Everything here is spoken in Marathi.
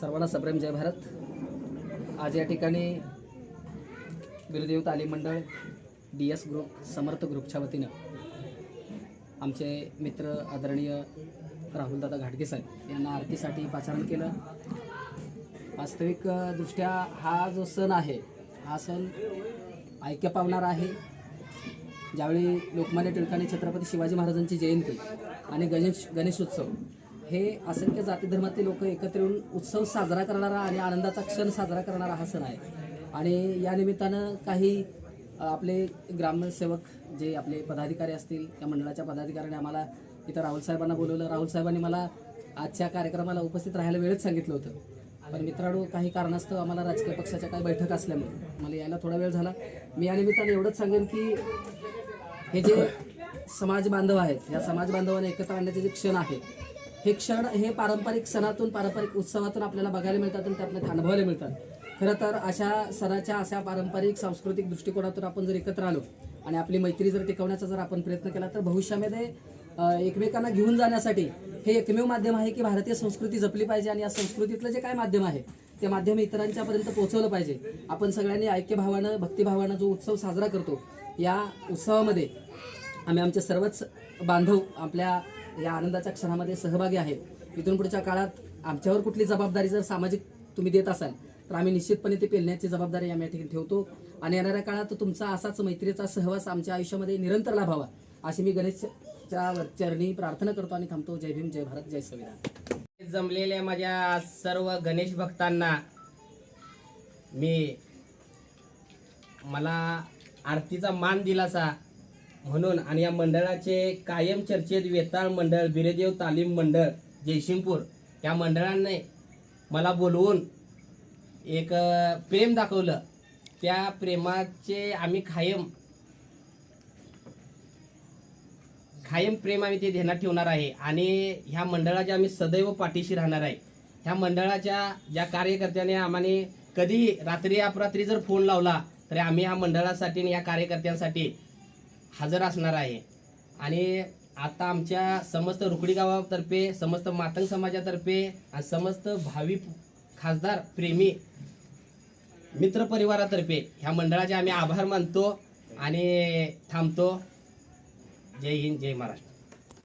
सर्वांना सप्रेम जय भारत. आज या ठिकाणी गुरुदेव तालीम मंडळ डी एस ग्रुप समर्थ ग्रुपच्या वतीनं आमचे मित्र आदरणीय राहुलदादा घाटगे साहेब यांना आरतीसाठी पाचारण केलं. वास्तविकदृष्ट्या हा जो सण आहे हा सण ऐक्य पावणारा आहे. ज्यावेळी लोकमान्य टिळकांनी छत्रपती शिवाजी महाराजांची जयंती आणि गणेश गणेशोत्सव हे असंख्य जाती धर्मातील लोक एकत्र येऊन उत्सव साजरा करणारा आणि आनंदाचा क्षण साजरा करणारा हा सण आहे. आणि या निमित्तानं काही आपले ग्रामसेवक जे आपले पदाधिकारी असतील त्या मंडळाच्या पदाधिकाऱ्यांनी आम्हाला इथं राहुल साहेबांना बोलवलं. राहुल साहेबांनी मला आजच्या कार्यक्रमाला उपस्थित राहायला वेळच सांगितलं होतं. पण मित्रांनो काही कारणास्तव आम्हाला राजकीय पक्षाच्या काही बैठक असल्यामुळे मला यायला थोडा वेळ झाला. मी या निमित्ताने एवढंच सांगेन की हे जे समाज बांधव आहेत या समाज बांधवांना एकत्र आणण्याचे जे क्षण आहेत हे क्षण हे पारंपरिक सणातून पारंपरिक उत्सवातून आपल्याला बघायला मिळतात आणि त्यातनं अनुभवायला मिळतात. खरं तर अशा सणाच्या अशा पारंपरिक सांस्कृतिक दृष्टिकोनातून आपण जर एकत्र आलो आणि आपली मैत्री जर टिकवण्याचा जर आपण प्रयत्न केला तर भविष्यामध्ये एकमेकांना घेऊन जाण्यासाठी हे एकमेव माध्यम आहे की भारतीय संस्कृती जपली पाहिजे आणि या संस्कृतीतलं जे काय माध्यम आहे ते माध्यम इतरांच्यापर्यंत पोहोचवलं पाहिजे. आपण सगळ्यांनी ऐक्यभावानं भक्तिभावानं जो उत्सव साजरा करतो या उत्सवामध्ये आम्ही आमचे सर्वच बांधव आपल्या या आनंदाच्या क्षणामध्ये सहभागी आहेत इथून पुढच्या काळात आमच्यावर कुठली जबाबदारी जर सामाजिक तुम्ही देत असाल तर आम्ही निश्चितपणे ते पेलण्याची जबाबदारी आम्ही या ठिकाणी ठेवतो. आणि येणाऱ्या काळात तुमचा असाच मैत्रीचा सहवास आमच्या आयुष्यामध्ये निरंतर लाभावा. अशी मी गणेशच्या चरणी प्रार्थना करतो आणि थांबतो. जय भीम जय भारत जय संविधान. जमलेल्या माझ्या सर्व गणेश भक्तांना मी मला आरतीचा मान दिलासा. म्हणून आणि या मंडळाचे कायम चर्चेत वेताळ मंडळ बिरेदेव तालीम मंडळ जयसिंगपूर या मंडळाने मला बोलवून एक प्रेम दाखवलं. त्या प्रेमाचे आम्ही कायम कायम प्रेम आम्ही ते ध्यानात ठेवणार आहे. आणि ह्या मंडळाच्या आम्ही सदैव पाठीशी राहणार आहे. ह्या मंडळाच्या ज्या कार्यकर्त्याने आम्हाने कधीही रात्री अपरात्री जर फोन लावला तरी आम्ही ह्या मंडळासाठी आणि या कार्यकर्त्यांसाठी हजर असणार आहे. आणि आता आमच्या समस्त रुकडी गावातर्फे समस्त मातंग समाजातर्फे आणि समस्त भावी खासदार प्रेमी मित्र परिवारातर्फे ह्या मंडळाचे आम्ही आभार मानतो आणि थांबतो. जय हिंद जय महाराष्ट्र.